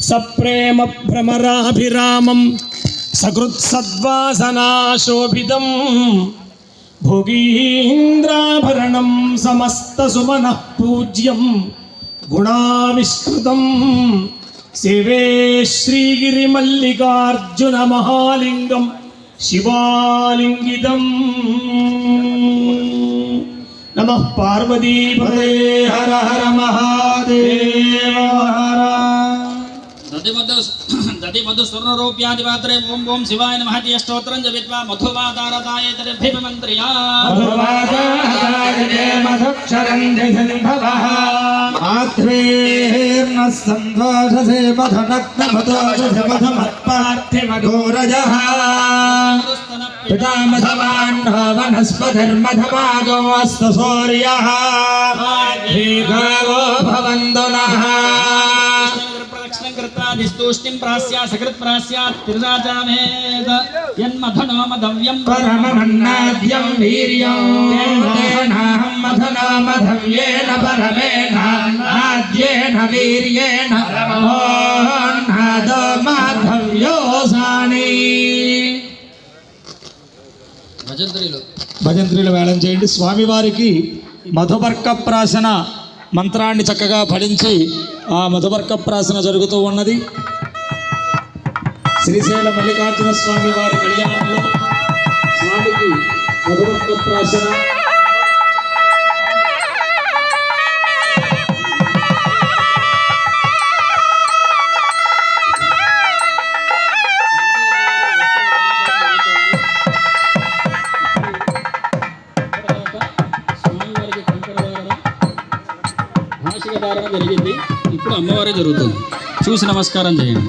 సప్రేమ భ్రమరాభిరామం సకృత్సద్వాసనాశోభితం భోగీంద్రాభరణం సమస్త సుమన పూజ్యం గుణావిష్కృతం సేవే శ్రీగిరిమల్లికార్జున మహాలింగం శివాలింగితం నమ పార్వతీపదే హర హర మహాదేవ హరా दधिमधुस्वर्णरूप्यादिपात्रे ओं ओं शिवाय नमः अष्टोत्र स्तोत्रं जपित्वा मधुवादारदाय तदभिमन्त्र्या मधुवादारदाय सूर्यः కృత్వాదిస్తూష్టిం ప్రాస్యా సకృత్ ప్రాస్యాత్ తిరురాజామేద యన్మధనో మధవ్యం పరమమన్నాద్యం వీర్యం తేనాహం మధునా మధవ్యేన పరమేణ నాద్యేన వీర్యేణ నాదో మాధవ్యోసాని భజంత్రిలు భజంత్రీలు వేళం చేయండి స్వామివారికి మధుబర్క ప్రాసన మంత్రాన్ని చక్కగా పఠించి ఆ మధుబర్క ప్రాసన జరుగుతూ ఉన్నది శ్రీశైల మల్లికార్జున స్వామి వారి కళ్యాణంలో స్వామికి మధురత్వ ప్రాసన స్వామివారికి భాషిక ధారణ జరిగింది. ఇప్పుడు అమ్మవారే జరుగుతుంది. చూసి నమస్కారం చేయండి.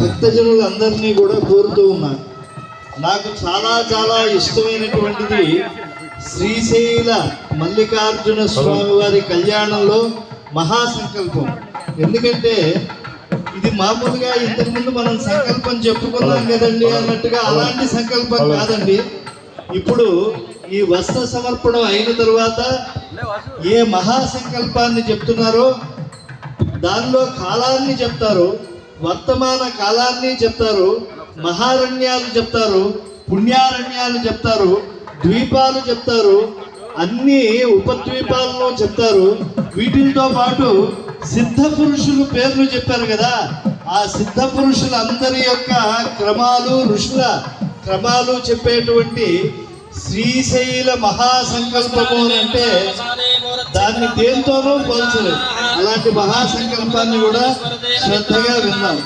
భక్తజనులందరినీ కూడా కోరుతూ ఉన్నా నాకు చాలా చాలా ఇష్టమైనటువంటిది శ్రీశైల మల్లికార్జున స్వామి వారి కళ్యాణంలో మహాసంకల్పం. ఎందుకంటే ఇది మామూలుగా ఇంతకుముందు మనం సంకల్పం చెప్పుకున్నాం కదండి అన్నట్టుగా అలాంటి సంకల్పం కాదండి. ఇప్పుడు ఈ వస్త్ర సమర్పణం అయిన తర్వాత ఏ మహాసంకల్పాన్ని చెప్తున్నారో దానిలో కాలాన్ని చెప్తారు వర్తమాన కాలాన్ని చెప్తారు మహారణ్యాలు చెప్తారు పుణ్యారణ్యాలు చెప్తారు ద్వీపాలు చెప్తారు అన్ని ఉపద్వీపాలను చెప్తారు. వీటితో పాటు సిద్ధ పురుషులు పేర్లు చెప్పారు కదా. ఆ సిద్ధ పురుషులందరి యొక్క క్రమాలు ఋషుల క్రమాలు చెప్పేటువంటి శ్రీశైల మహాసంకల్పము అని అంటే దాన్ని దేంతోనూ పోల్చలేదు. అలాంటి మహాసంకల్పాన్ని కూడా శ్రద్ధగా విన్నాం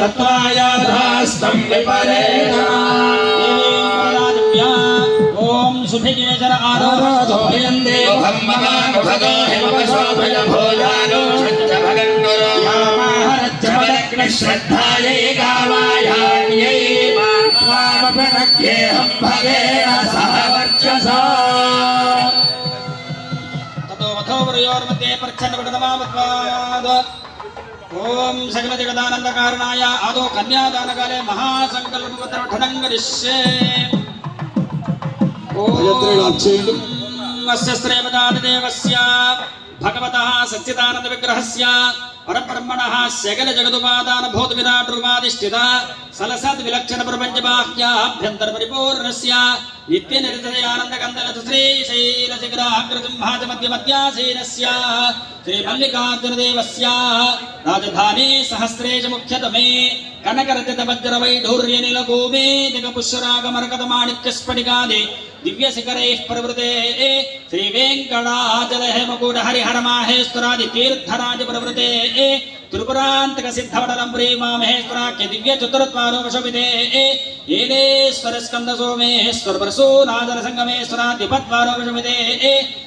దత్తాయాధాస్తం విపరేణ. ఓం సుభికేశర ఆరోధోయం దేవం మమానుభగో హిమవశోభయ భోజానో श्रद्धायै कामायान्यै मामपनत्येऽहं भवेन सह वर्चसा ततो मधोवर्योर्मध्ये प्रच्छन्नपटनमामत्वाद ॐ सकलजगदानन्दकारणाय आदौ कन्यादानकाले महासङ्कल्पपत्रठनङ्गदिश्ये ॐ अस्य श्रेमदानदेवस्य भगवतः सच्चिदानन्दविग्रहस्य పరబ్రహ్మణ సకల జగదుపాదానభూత విరాట్ సలసద్ విలక్షణ ప్రపంచ బాహ్యాభ్యంతర పరిపూర్ణస్య నిత్య నిరతయానంద కందల శ్రీశైల శిఖరాగ్ర సింహాస మధ్య మధ్యాసీనస్య శ్రీ మల్లికార్జున దేవస్య రాజధాని సహస్రేశ ముఖ్యతమే కనకరజత వజ్ర వైఢూర్య నిలగోమే దిగపుష్యరాగ మరకత మాణిక్య స్ఫటికాది దివ్య శిఖరైః ప్రవృతే శ్రీ వెంకటాచల హేమకూట హరిహర మాహేశ్వరాది తీర్థరాజ ప్రవృతే त्रिपुरांतक सिद्धवडलं प्रेमा महेश्वराख्य दिव्य चतुरत्वारो वशमिते। स्कंद सोमेश्वर सोमेश्वरपरसो नादर सङ्गमेश्वराद्यपत्वारो वशमिते।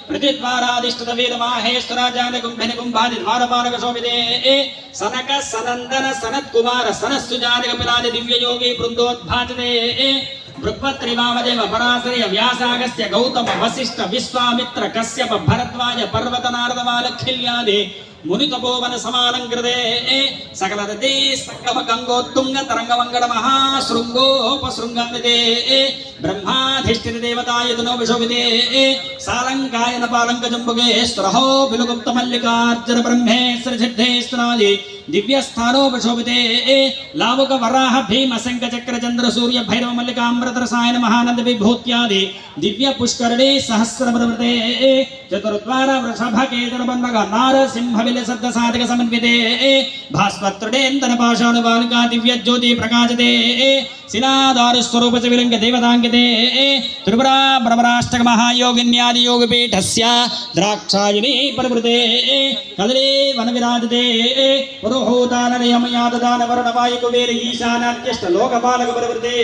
प्रतिद्वारादिष्टत वेदमाहेश्वरा जानकुम्भिनि कुम्भादि द्वारपारक शोभिते सनक सनन्दन सनत्कुमार सनस्तु जानकपिलादि दिव्ययोगी वृन्दोद्भाजते बृहत्रिवामदेव पराशरय व्यासागस्य गौतम वशिष्ठ विश्वामित्र कश्यप भरद्वाज पर्वतनारदवालखिल्यादि మునితపోవన సమానం కృతే సకలదే సకవ గంగోత్తుంగ తరంగవంగడ మహాశృంగోపశృంగమితే బ్రహ్మాధిష్ఠిత దేవతాయతనో విశోభితే. సాలంకాయన పాలంకజంబుగే స్త్రహో బిలుగుప్త మల్లికార్జున బ్రహ్మేశ్వర సిద్ధేశ్వరాది దివ్యస్థానోపశోభితే లావుక వరాహ భీమ శంఖ చక్ర చంద్ర సూర్య భైరవ మల్లికామృత రసాయన మహానంద విభూత్యాది దివ్య పుష్కరణి సహస్రమృతే చతుర్ద్వార వృషభ కేతన బంధగ నారసింహ విల శబ్ద సాధక సమన్వితే భాస్వత్రుడేందన పాషాణుబాలుకా దివ్యజ్యోతి ప్రకాశతే శిలాదారు స్వరూప విలంగ దేవతాంకితే త్రిపురా భ్రమరాష్టక మహాయోగిన్యాది యోగపీఠస్య ద్రాక్షాయుని పరివృతే కదలే వన విరాజతే పురోహూతానయమయాదాన వరుణవాయు కుబేర ఈశానాత్యష్ట లోకపాలక పరివృతే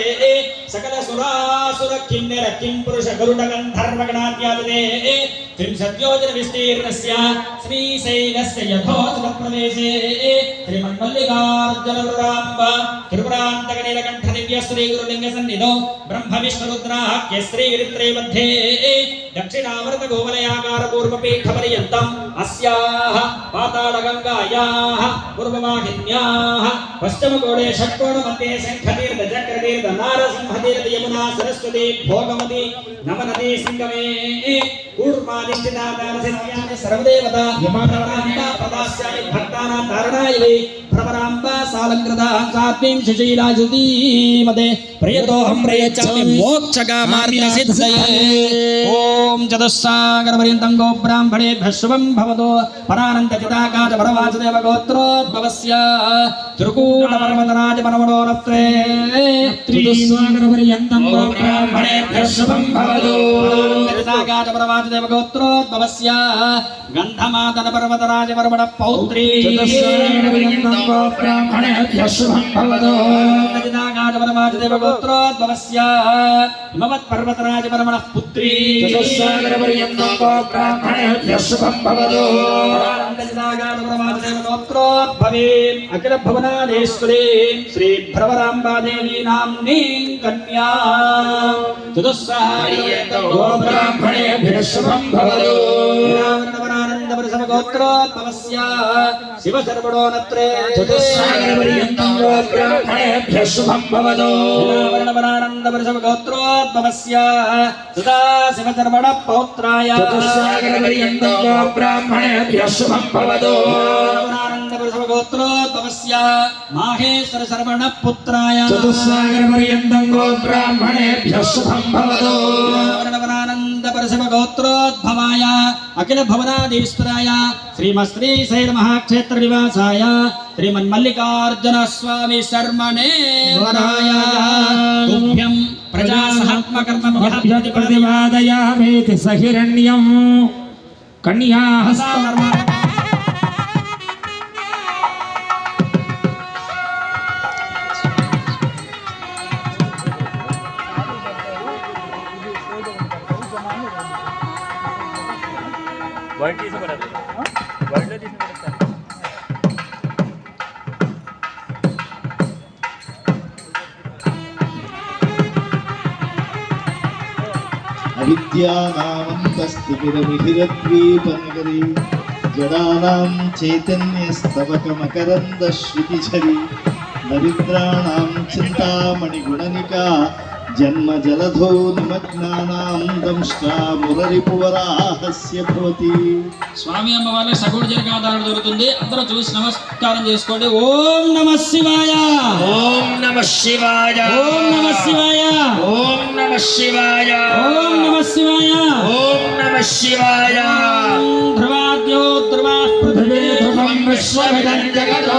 సకల సురాసుర కిన్నెర కిం పురుష గరుడ గంధర్వ గణాద్యాదే త్రింశద్యోజన విస్తీర్ణస్య శ్రీశైలస్య गन्धर्व गणात्यादते त्रिंशद्योजन विस्तीर्णस्य श्रीशैलस्य यथोचित దక్షిణామృత గోవలయాకార పూర్వపీఠ పర్యంతం అస్యాహ పాతాళ గంగాయాహ పూర్వవాహిన్యాహ పశ్చిమ గోడే షట్కోణ మధ్యే శంఖ తీర్థ చక్ర తీర్థ నారసింహ తీర్థ యమునా సరస్వతి భోగమతి నమనతి సింగమే కూర్మాదిష్టిత సర్వదేవత సాలంకృత ప్రియతోహం ప్రయచ్చామి మోక్షగా మార్గ సిద్ధయే ఓం చతుస్సాగర పర్యంతం గో బ్రాహ్మణేభ్య శుభం భవతో పరానంద చితాకాశ పరవాసుదేవ గోత్రోద్భవస్య త్రికూట పర్వతరాజ మనవడోరత్రే త్రిదుస్సాగర పర్యంతం గో బ్రాహ్మణేభ్య శుభం భవతో చితాకాశ పరవాసుదేవ గోత్రోద్భవస్య గంధమాదన పర్వతరాజ పర్వణ పౌత్రీ. చతుస్సాగర పర్యంతం గో బ్రాహ్మణేభ్య శుభం భవతో హిమవత్పర్వతరాజమనమనః పుత్రీ చతుస్సాగరపర్యంతం బ్రాహ్మణేభ్యः శుభం భవతు భవేమ్ అఖిల భవనాదేశ్వరే శ్రీ భ్రవరాంబాదేవీ నామ్నీ కన్యా गोब्राह्मणेभ्यः शुभं भवतु गोत्रोद्भवस्य शिवशर्वणोनत्रे चतुस्सागरपर्यन्तं ब्राह्मणेभ्यः शुभं भवतु गोत्रोद्भवस्य सदा शिवशर्वण पौत्राय चतुस्सागरपर्यन्तं ब्राह्मणेभ्यः शुभं भवतु गोत्रोद्भवस्य माहेश्वर शर्वण पुत्राय चतुस्सागरपर्यन्तं ब्राह्मणेभ्यः शुभं भवतु परशुम गोत्रोद्भवाय अखिल भवनाधीश्वराय श्रीमश्री शैलमहाक्षेत्रनिवासाय श्रीमन्मल्लिकार्जुन स्वामी शर्मणे तुभ्यम् प्रजासहात्मकर्मभ्यः प्रतिपादयामेति सहिरण्यम्। कन्याहस्तवर्मा వైట్ తీసి పడదు వైట్లో తీసి పడతాను అవిద్యానామంతస్థితిరమిహిరద్వీపనగరీ జడానాం చైతన్యస్తవకమకరందశ్రుతిఝరి దరిద్రాణాం చింతామణిగుణనికా జన్మ జలధో నిమగ్నానాం దంష్ట్రా మురరిపువరాహస్య భవతి స్వామి అమ్మవారి సగుడు జరగాదాలు దొరుకుతుంది అందరూ చూసి నమస్కారం చేసుకోండి. ఓం నమ శివాయ. ఓం నమ శివాయ. ఓం నమ శివాయ. ఓం నమ శివాయ. ఓం నమ శివాయ. ఓం నమ శివాయ. ధ్రువాద్యో ధ్రువా పృథివీ ధ్రువం విశ్వమిదం జగతో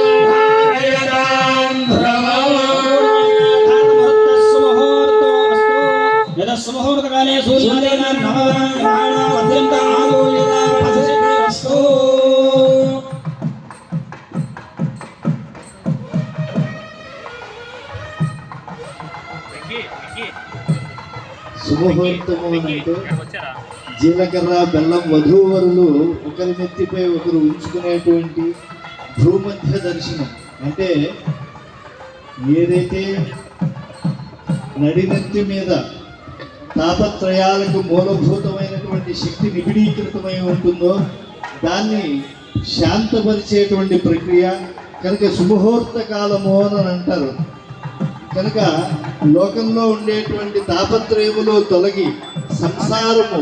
శుభహూర్తము జీలకర్ర బెల్లం వధూవరులు ఒకరి నెత్తిపై ఒకరు ఉంచుకునేటువంటి భూమధ్య దర్శనం. అంటే ఏదైతే నడినెత్తి మీద తాపత్రయాలకు మూలభూతమైనటువంటి శక్తి నిబిడీకృతమై ఉంటుందో దాన్ని శాంతపరిచేటువంటి ప్రక్రియ కనుక శుభహూర్త కాలము అని అంటారు. కనుక లోకంలో ఉండేటువంటి తాపత్రయములు తొలగి సంసారము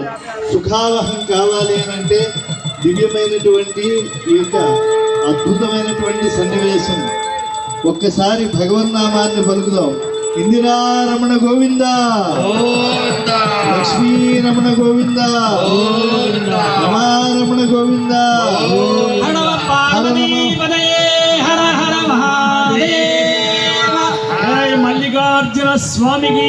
సుఖావహం కావాలి అని అంటే దివ్యమైనటువంటి ఈ యొక్క అద్భుతమైనటువంటి సన్నివేశం. ఒక్కసారి భగవన్నామాన్ని పలుకుదాం. ఇందిరారమణ గోవింద. లక్ష్మీరమణ గోవింద. రమారమణ గోవింద. మల్లికార్జున స్వామికి.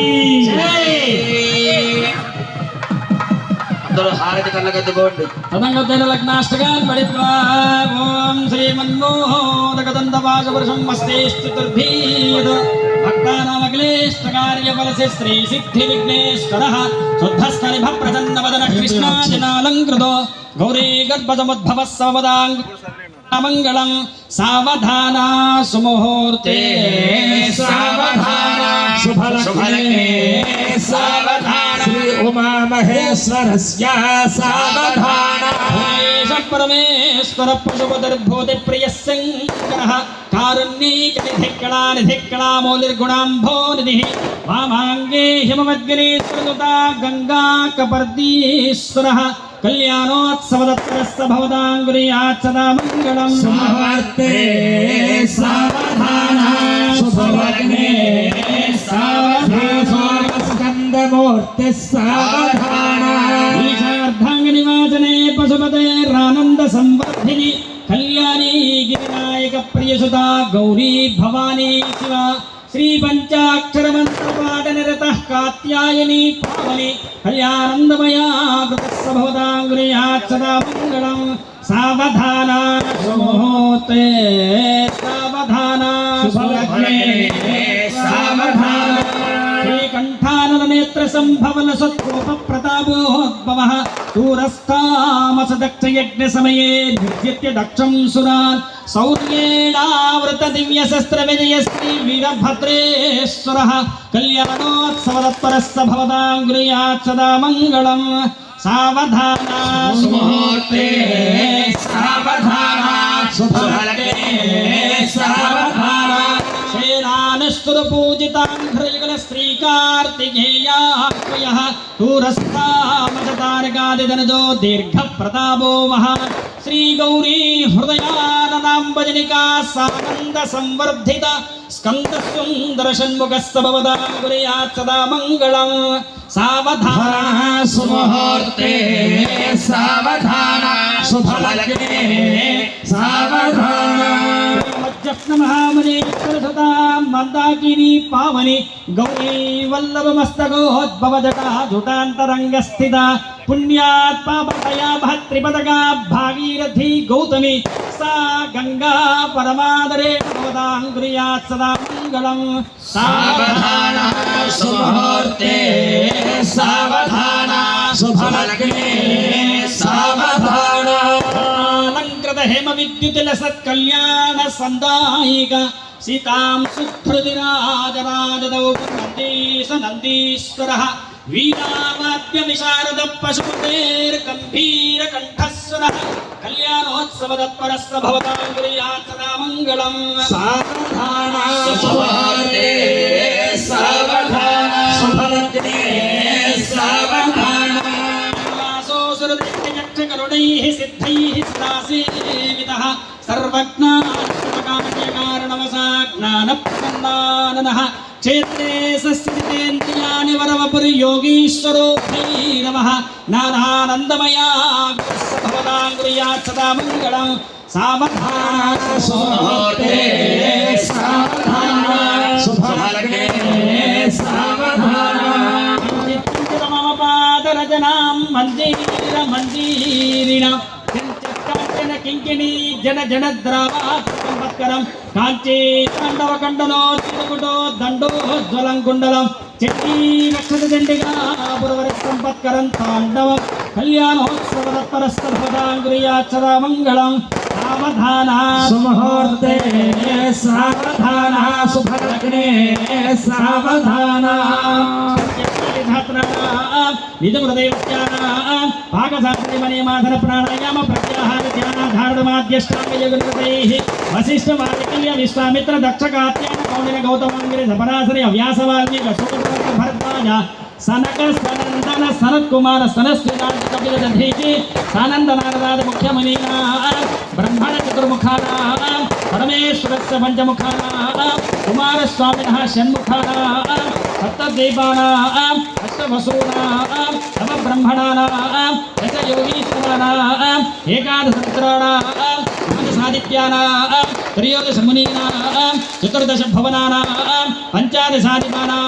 అందరూ హారతి కళ్ళగద్దుకోండి తదంగతైన లగ్నాష్టకాన్ పడిత్వా ఓం శ్రీమన్మోదకదంతవాసపురుషం వస్తేస్తుర్భీయత్ భక్తానామఖిలేష్టకార్యఫలసి శ్రీ సిద్ధి విఘ్నేశ్వరः. శుద్ధస్థలిభ ప్రసన్నవదన కృష్ణాజనాలంకృతో గౌరీ గర్భసముద్భవः సవదాంగ్ మంగళం సావధానా సుముహూర్తే సావధానా శుభలగ్నే उमा महेश्वरस्य सावधानः परमेश्वर पशुपदर्भोति प्रियशङ्करः कारुण्येकनिधिक्कणानिधिक्कणामो निर्गुणाम्भो निधिः वामाङ्गे हिमवद्गिरीश्वरनुता गङ्गाकपर्दीश्वरः कल्याणोत्सवदत्तरस्य भवदाङ्गुर्यात् सदा मङ्गलम् सावर्ते सावधाना। शुभवग्ने సమవర్తే సావధాన శుభలగ్నే సావధాన స్కందమూర్తి సావధాన ఈశార్ధాంగనివాసనే పశుపతేరానంద సంవర్ధిని కళ్యాణీ గిరినాయక ప్రియసుత గౌరీ భవానీ శివ శ్రీ పంచాక్షర మంత్ర పాఠ प्रतापोद्भवः दूरस्थामसदक्षयज्ञसमये निर्जित्य दक्षं सुरान् सौर्येणावृतदिव्यशस्त्रविजयश्रीवीरभद्रेश्वरः सावधाना सावधाना భవదాంగుర్యాత్ సదా మంగళం సావధాన సుముహూర్తే సావధాన శుభలగ్నే సావధాన శ్రీరానుస్తుర పూజితాంధ్రయుగల శ్రీ కార్తికేయాయ దూరస్థామతారకాదిదనదో దీర్ఘ ప్రతాపో మహా శ్రీ గౌరీ महामने सरसतां मन्दाकिनी पावनि गौरी वल्लभमस्तगोहोद्भवजटा झुटान्तरङ्गस्थिता पुण्यात् पापतया भात्रिपदगा भागीरथी गौतमी। सा गंगा परमादरे भवतां सदा मंगल सावधानः सुमुहूर्ते सावधानः सुफलग्ने सावधानः। స్థిత పుణ్యాత్ పాపతయా భత్రిపదగా భాగీరథి గౌతమి సా గంగా పరమాదరే భవదాంగుర్యాత్ సదా మంగళం సావధాన సుముహూర్తే సావధాన శుభలగ్నే సావధాన అలంకృత హేమ విద్యుతుల సత్కళ్యాణ సందాయిక సీతాం సుహృదిరాజరాజదౌ నందీశ నందీశ్వర వీరావాద్య విశారద పశుపతేర్ గంభీర కంఠస్వర సదా మంగళం సావధాన సుముహూర్తే సావధాన కరుణైః సిద్ధైః సదాసేవితः సర్వజ్ఞానకారణవసాజ్ఞానప్రసన్నాననः క్షేత్రే సస్యజితేంద్రియాణి వరవపుర్యోగీశ్వరో భైరవः నానానందమయా భవదాంగుర్యాత్ సదా మంగళం సావధాన సావధాన శుభలగ్నే సావధాన మమ పాదరచనాం మంజీర మంజీరిణ జన జన ద్రావాత్కరం కాంచీ తాండవ కండలో చిరుకుటో దండో కుండలం చండీ రక్షత సంపత్కరం తాండవ. కళ్యాణోత్సవ మంగళం सुमुहूर्ते सावधान सुभग्ने सावधान निजमृदयस्यागसात्रिमणिमाधन प्राणायाम प्रत्याहार ध्यानाधारणमाद्यष्टाम्ययुगृतैः वसिष्ठमादिकल्य विश्वामित्र दक्षकात्यान कौण्डिन गौतमाङ्गिरि सपरासरे अव्यासवाल्मीक भरद्वाज सनक सनंदन सनत कुमार सनस्विनाथ कपिल నారదాద ముఖ్యమునీనా బ్రహ్మణ చతుర్ముఖానా పరమేశ్వరస్య పంచముఖానా కుమారస్వామినः షణ్ముఖానా సప్తద్వీపానాం అష్టవసూనాం నవబ్రహ్మణానాం దశ యోగీశ్వరానాం ఏకాదశమిత్రాణాం पञ्चसादित्यानां त्रयोदशमुनीनां चतुर्दशभवनानां पञ्चादशादिपानां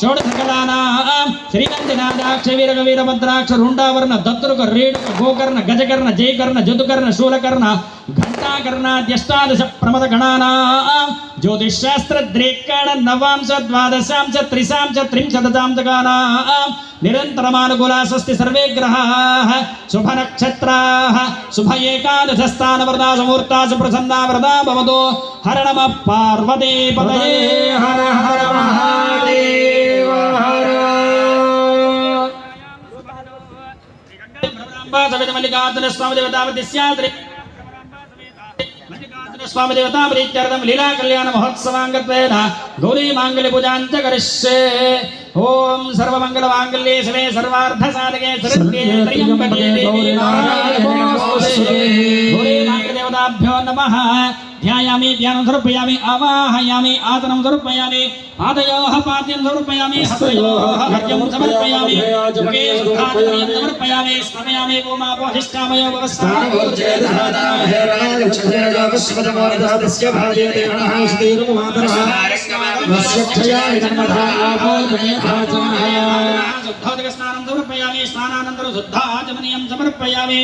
षोडशकलानां श्रीनन्दिनादाक्षवीरकवीरभद्राक्षरुण्डावर्ण गोकर्ण गजकर्ण जयकर्ण जतुकर्ण शूलकर्ण घण्टाकर्णाद्यष्टादश ज्योतिषास्त्र द्रेक्कण नवांश द्वादशांश त्रिशांश त्रिंशदशांशकानाः निरन्तरमानुकूलासस्ति सर्वे ग्रहाः शुभनक्षत्राः शुभ एकादशस्थानवरदा समूर्ता सुप्रसन्ना वरदा भवतु। हर नमः पार्वते पदये हर। हर महादेव हर ब्रह्मा सवितमल्लिकार्जुनस्वामिदेवतावतिस्याद्रि స్వామి దేవతా ప్రీత్యర్థం లీలా కళ్యాణ మహోత్సవాంగత్వేన గౌరీ మాంగళ్య పూజాంచ కరిష్యే ఓం సర్వమంగళ మాంగళ్యే శివే సర్వార్థ సాధకే శరణ్యే త్ర్యంబకే దేవి నారాయణి నమోస్తుతే గౌరీ మాంగళ్య దేవతాభ్యో నమః ध्यायामि ध्यानं समर्पयामि आवाहयामि आसनं समर्पयामि पादयोः पाद्यं समर्पयामि हस्तयोः हर्यं समर्पयामि मुखे सुखादनं समर्पयामि स्मयामि भूमा वहिष्ठामयो भवस्तामोर्जेदहरागच्छतेजोविश्वजमोदस्य भाजयते गणः सुधीर्मातरः वस्यक्षया इदं मधा आपो नयथा भाजनः శుద్ధోదక స్నానం సమర్పయామి స్నానానంతరం శుద్ధాచమనీయం సమర్పయామి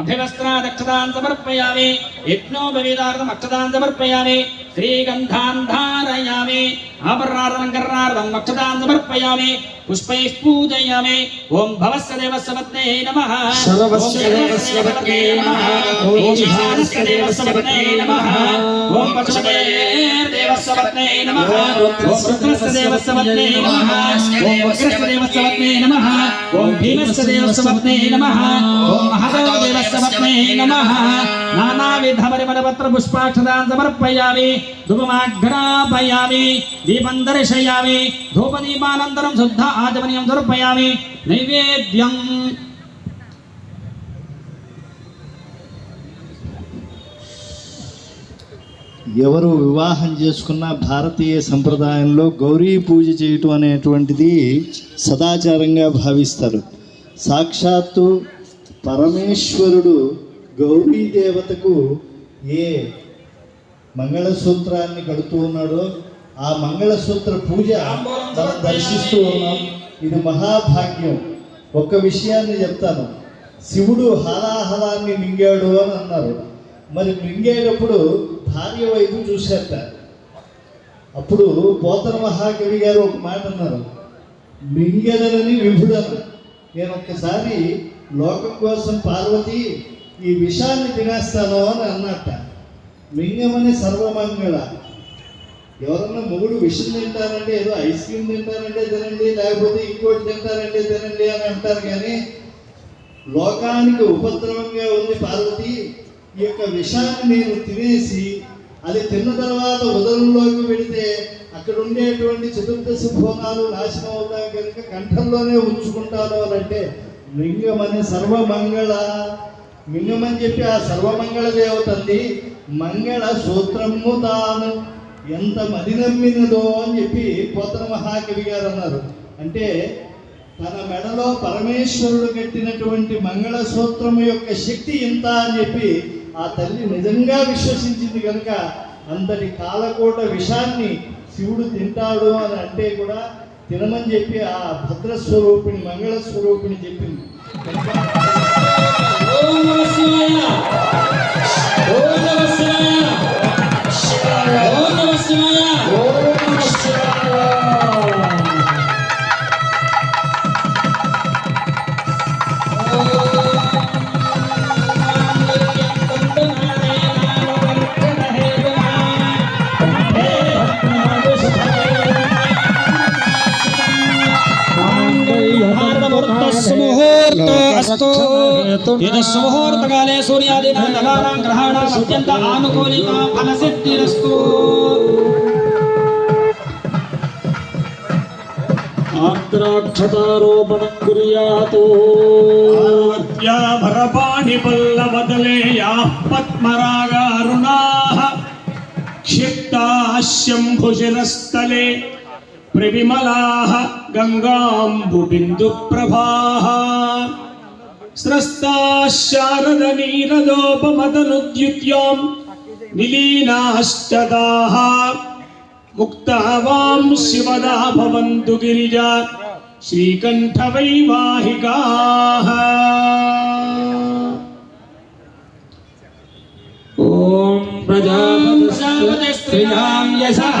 అభివస్త్రాదక్షతాన్ సమర్పయామి యజ్ఞోపవీదార్థం అక్షతాన్ సమర్పయామి శ్రీగంధాన్ ధారయామి ఆభరణాలంకరణార్థం అక్షతాన్ సమర్పయామి పుష్పైః పూజయామి ఓం భవస్య దేవస్య పత్నే నమః సర్వస్య దేవస్య పత్నే నమః. ఓం ఈశానస్య దేవస్య పత్నే నమః ఓం పశుపతేర్దేవస్య పత్నే నమః ఓం రుద్రస్య దేవస్య పత్నే నమః ఓం వక్రస్య దేవస్య పత్నే నమః ఓం భీమస్య దేవస్య పత్నే నమః ఓం మహదో దేవస్య పత్నే నమః నానావిధ పరిమళపత్ర పుష్పాక్షదాన్ సమర్పయామి ధూపమాఘ్రాపయామి దీపం దర్శయామి ధూపదీపానంతరం శుద్ధ ఆచమనీయం సమర్పయామి ఎవరు వివాహం చేసుకున్న భారతీయ సంప్రదాయంలో గౌరీ పూజ చేయటం అనేటువంటిది సదాచారంగా భావిస్తారు. సాక్షాత్తు పరమేశ్వరుడు గౌరీ దేవతకు ఏ మంగళసూత్రాన్ని కడుతూ ఉన్నాడో ఆ మంగళసూత్ర పూజ మనం దర్శిస్తూ ఉన్నాం. ఇది మహాభాగ్యం. ఒక్క విషయాన్ని చెప్తాను. శివుడు హలాహలాన్ని మింగాడు అని అన్నారు. మరి మింగేటప్పుడు భార్య వైపు చూసేట అప్పుడు పోతన మహాకవి గారు ఒక మాట అన్నారు. మింగెదలని విభుడను. నేను ఒక్కసారి లోకం కోసం పార్వతి ఈ విషాన్ని తినేస్తాను అని అన్నట్ట. మింగమని సర్వమంగళ. ఎవరన్నా మొగుడు విషం తింటారంటే ఏదో ఐస్ క్రీమ్ తింటారంటే తినండి లేకపోతే ఇంకోటి తింటారంటే తినండి అని అంటారు కానీ లోకానికి ఉపద్రవంగా ఉంది పార్వతి. ఈ యొక్క విషాన్ని నేను తినేసి అది తిన్న తర్వాత ఉదరంలోకి వెళితే అక్కడ ఉండేటువంటి చతుర్దశ భోగాలు నాశనం అవుతాయి కనుక కంఠంలోనే ఉంచుకుంటాను అని అంటే లింగమని సర్వమంగళ మింగమని చెప్పి ఆ సర్వమంగళ దేవతంది మంగళ సూత్రము తాను ఎంత మది నమ్మినదో అని చెప్పి పోతన మహాకవి గారు అన్నారు. అంటే తన మెడలో పరమేశ్వరుడు కట్టినటువంటి మంగళసూత్రము యొక్క శక్తి ఇంత అని చెప్పి ఆ తల్లి నిజంగా విశ్వసించింది కనుక అంతటి కాలకోట విషాన్ని శివుడు తింటాడు అని అంటే కూడా తినమని చెప్పి ఆ భద్రస్వరూపిణి మంగళస్వరూపిణి చెప్పింది. యజస్సు ముహూర్తకాలే సూర్యాదీనాం నవానాం గ్రహాణాం అత్యంత ఆనుకూలిత ఫలసిద్ధిరస్తు ఆర్ద్రాక్షతారోపణం కుర్యాతు. భరపాణి పల్లవదలేయా పద్మరాగారుణాః. క్షిప్తాశంభుశిరస్థలే ప్రవిమలాः గంగాంబుబిందుప్రభాः. స్రస్తాः శారదనీరదోపమదనుద్యుత్యాం నిలీనాశ్చదాः ముక్తా వాం శివదా భవంతు గిరిజా శ్రీకంఠవైవాహికాः ఓం ప్రజాపతిస్త్రియాం యశః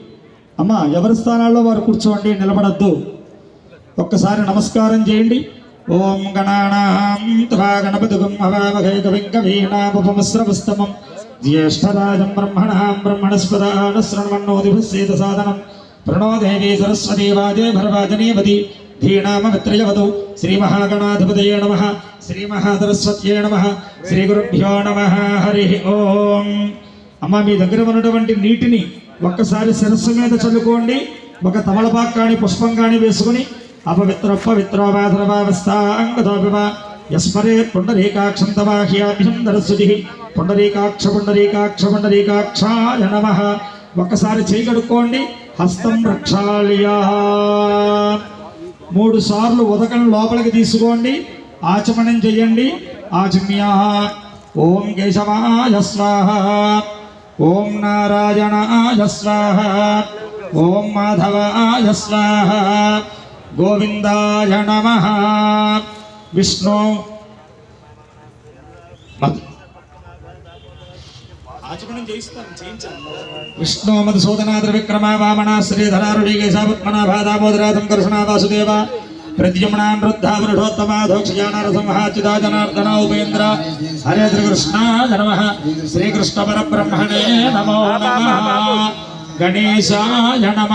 అమ్మ ఎవరి స్థానాల్లో వారు కూర్చోండి నిలబడద్దు. ఒక్కసారి నమస్కారం చేయండి. ఓం గణానాం త్వా గణపతిగం హవామహే కవిం కవీనాముపమస్రవస్తమం జ్యేష్ఠరాజం బ్రహ్మణాం బ్రహ్మణస్పదాన సాధనం ప్రణో దేవీ సరస్వతీ వాజే భరవాజనీపతి ధీనామమిత్రయవతు. శ్రీమహాగణాధిపతయే నమ. శ్రీమహాసరస్వత్యే నమ. శ్రీ గురుభ్యో నమ. హరి ఓం. అమ్మ మీ దగ్గర ఉన్నటువంటి నీటిని ఒక్కసారి శిరస్సు మీద చల్లుకోండి. ఒక తమలపాకాని పుష్పం కానీ వేసుకుని అపవిత్ర పవిత్రోపాధనవావస్థాంగతోపివ యస్మరే పుండరీకాక్షం తవాహ్యాభ్యం దరశుచి పుండరీకాక్ష పుండరీకాక్ష పుండరీకాక్షాయ నమ. ఒక్కసారి చేయగడుక్కోండి హస్తం ప్రక్షాళ్యా మూడు సార్లు ఉదకం లోపలికి తీసుకోండి. ఆచమనం చేయండి. ఆచమ్యా. ఓం కేశవాయ స్వాహ. ఓం నారాయణాయ స్వాహ. ఓం మాధవాయ స్వాహ. గోవిందాయ నమ. విష్ణు. విష్ణు మధుసూదనాద్ర విక్రమ వామన శ్రీధరారుడికేశాపద్మనాభాదామోదరాధం కరుషణ వాసుదేవ. ప్రద్యుమ్నా వృద్ధా వృఢోత్తమ ఉపేంద్ర. హరే శ్రీకృష్ణ నమ. శ్రీకృష్ణ పరబ్రహ్మణే నమో నమ. గణేశాయ నమ.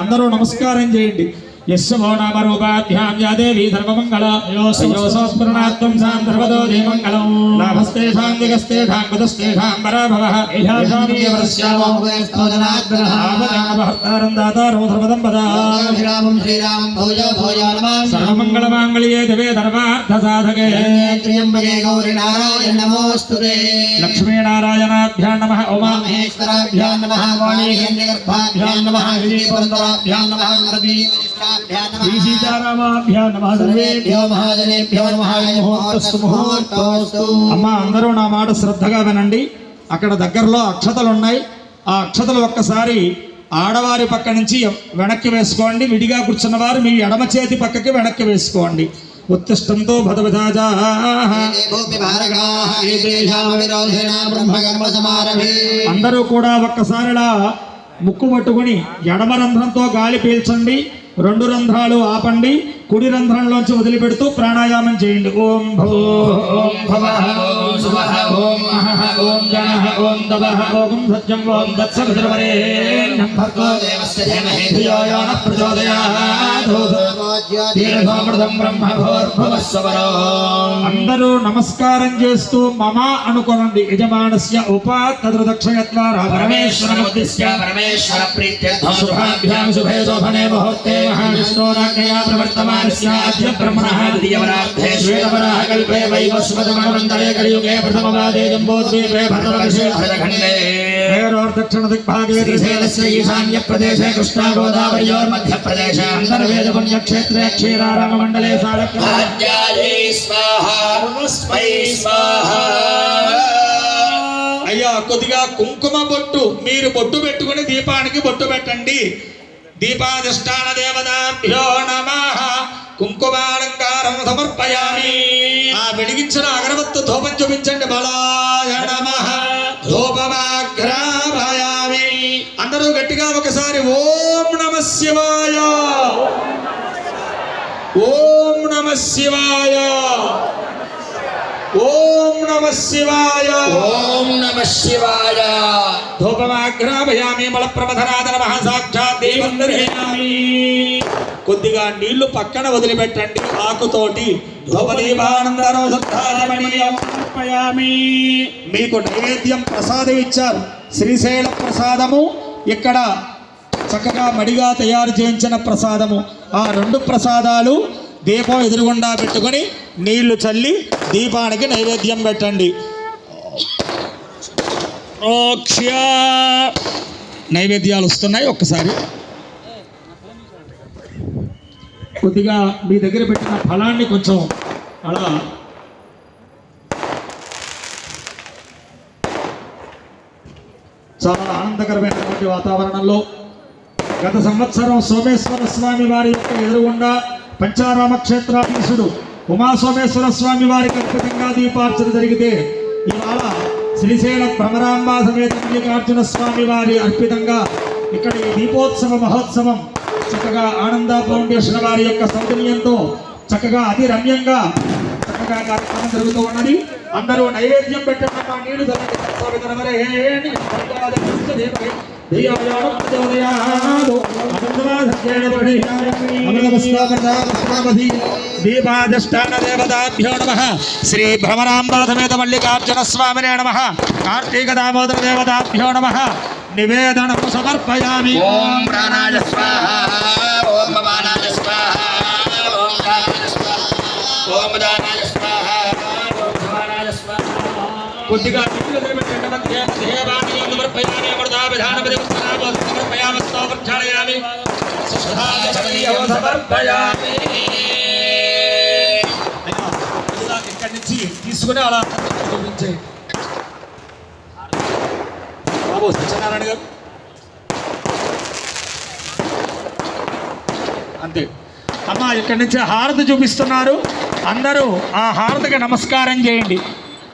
అందరూ నమస్కారం చేయండి. यस्वो नाम रूपाभ्याम या देवी सर्वमंगल योस्मरणात्म साम सर्वतो देवमंगलौ लाभस्तेषां दिगस्तेषां कुतस्तेषां पराभवः येषामियवरस्यामोहवयस्तोजनाद्ग्रहावदाभर्तारन्दातारो सर्वदं पदाभिरामं श्रीरामं भोजो సీతారామాభ్యా నమ. సర్వేభ్యో మహాజనేభ్యో అమ్మ అందరూ నా మాట శ్రద్ధగా వినండి. అక్కడ దగ్గరలో అక్షతలు ఉన్నాయి ఆ అక్షతలు ఒక్కసారి ఆడవారి పక్క నుంచి వెనక్కి వేసుకోండి. విడిగా కూర్చున్న వారు మీ ఎడమ చేతి పక్కకి వెనక్కి వేసుకోండి. ఉత్తిష్టంతో భదవిధాజా. అందరూ కూడా ఒక్కసారిలా ముక్కు పట్టుకుని ఎడమ రంధ్రంతో గాలి పీల్చండి. రెండు రంధ్రాలు ఆపండి. కుడి రంధ్రంలోంచి వదిలిపెడుతూ ప్రాణాయామం చేయండి. ఓం భో ఓం ఓం ఓం ఓం ఓం సత్యం అందరూ నమస్కారం చేస్తూ మమ అనుకోనండి. యజమానస్య ఉప తదృదక్షయత్వా పరమేశ్వర ప్రీత్యర్థం శుభాభ్యాం శుభే శోభనే మహావిష్ణోరాజ్ఞయా అద్య బ్రహ్మణః ద్వితీయవరార్థే శ్వేతవరాహ కల్పే వైవస్వతమనవంతరే కలియుగే ప్రథమవాదే జంబోద్వీపే భరతవర్షే భరతఖండే దక్షిణ దిగ్భాగే ఈశాన్య ప్రదేశే కృష్ణా గోదావరియోర్మధ్య ప్రదేశే అంతర్వేద పుణ్యక్షేత్రే క్షీరారామ మండలే అయ్యా కొద్దిగా కుంకుమ బొట్టు మీరు బొట్టు పెట్టుకుని దీపానికి బొట్టు పెట్టండి. దీపాధిష్టాన దేవతాభ్యో నమ కుంకుమాలంకారం సమర్పయామి ఆ వెలిగించిన అగరవత్తు ధూపం చూపించండి బలాయ నమ ధూపమాగ్రామయామి అందరూ గట్టిగా ఒకసారి ఓం నమ శివాయ ఓం నమ శివాయ ఓం నమ శివాయ. ఓం నమ శివాయ. ధూపమాగ్రామయామి మలప్రమథనాద నమః సాక్షాత్ దేవం దర్శయామి కొద్దిగా నీళ్ళు పక్కన వదిలిపెట్టండి ఆకుతోటి. మీకు నైవేద్యం ప్రసాదం ఇచ్చారు. శ్రీశైల ప్రసాదము. ఇక్కడ చక్కగా మడిగా తయారు చేయించిన ప్రసాదము. ఆ రెండు ప్రసాదాలు దీపం ఎదురుగుండా పెట్టుకొని నీళ్ళు చల్లి దీపానికి నైవేద్యం పెట్టండి. మోక్ష నైవేద్యాలు వస్తున్నాయి ఒక్కసారి. కొద్దిగా మీ దగ్గర పెట్టిన ఫలాన్ని కొంచెం అలా. చాలా ఆనందకరమైనటువంటి వాతావరణంలో గత సంవత్సరం సోమేశ్వర స్వామి వారి యొక్క ఎదురుగుండా పంచారామ క్షేత్రాధీశుడు ఉమాసోమేశ్వర స్వామి వారికి అద్భుతంగా దీపార్చన జరిగితే ఇవాళ శ్రీశైల భ్రమరాంబా సమేత మల్లికార్జున స్వామి వారి అర్పితంగా ఇక్కడ ఈ దీపోత్సవ మహోత్సవం చక్కగా ఆనంద ఫౌండేషన్ వారి యొక్క సౌజన్యంతో చక్కగా అతి రమ్యంగా చక్కగా కార్యక్రమం జరుగుతూ ఉన్నది. అందరూ నైవేద్యం పెట్టండి మా నీళ్ళు చల్లండి. సర్వవిధరవరేణి భర్గాదక్షదేవై ధియోయోన ప్రచోదయాత్. అనంతమాసత్యేన పరిణామి. అమృతమస్వామృతామస్వామధి. దీపాధిష్టాన దేవతాభ్యో నమ శ్రీ భ్రమరాంబా సమేత మల్లికార్జున స్వామినే నమ కార్తీక దామోదర దేవతాభ్యో నమ నివేదనం సమర్పయామి ఓం ప్రాణాయ స్వాహ ఓం సమర్పయామి సమర్పయామి ఇక్కడి నుంచి తీసుకుని అలా బాబు సత్యనారాయణ గారు. అంతే. అమ్మ ఇక్కడి నుంచి హారతి చూపిస్తున్నారు. అందరూ ఆ హారతికి నమస్కారం చేయండి.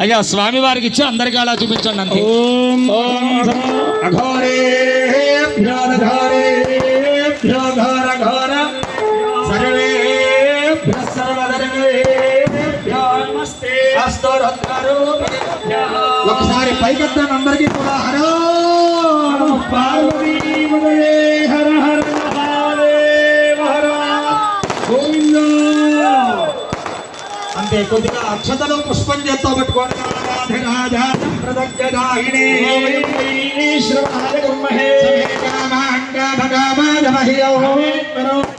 అయ్యా స్వామి వారికి ఇచ్చి అందరికీ అలా చూపించండి అంతే. ఓం ఘోరేభ్యో ఘోర ఘోర అస్తు రుద్రరూపిణ్యః. ఒకసారి పైకెత్తాను అందరికీ కూడా హరో పార్వతీపతయే హర హర. గోవింద. అంతే కొద్దిగా అక్షతలు పుష్పం చేత్తో పెట్టుకోండి. श्रवाय गुमहे समे कामाङ्गा भगामा जमहि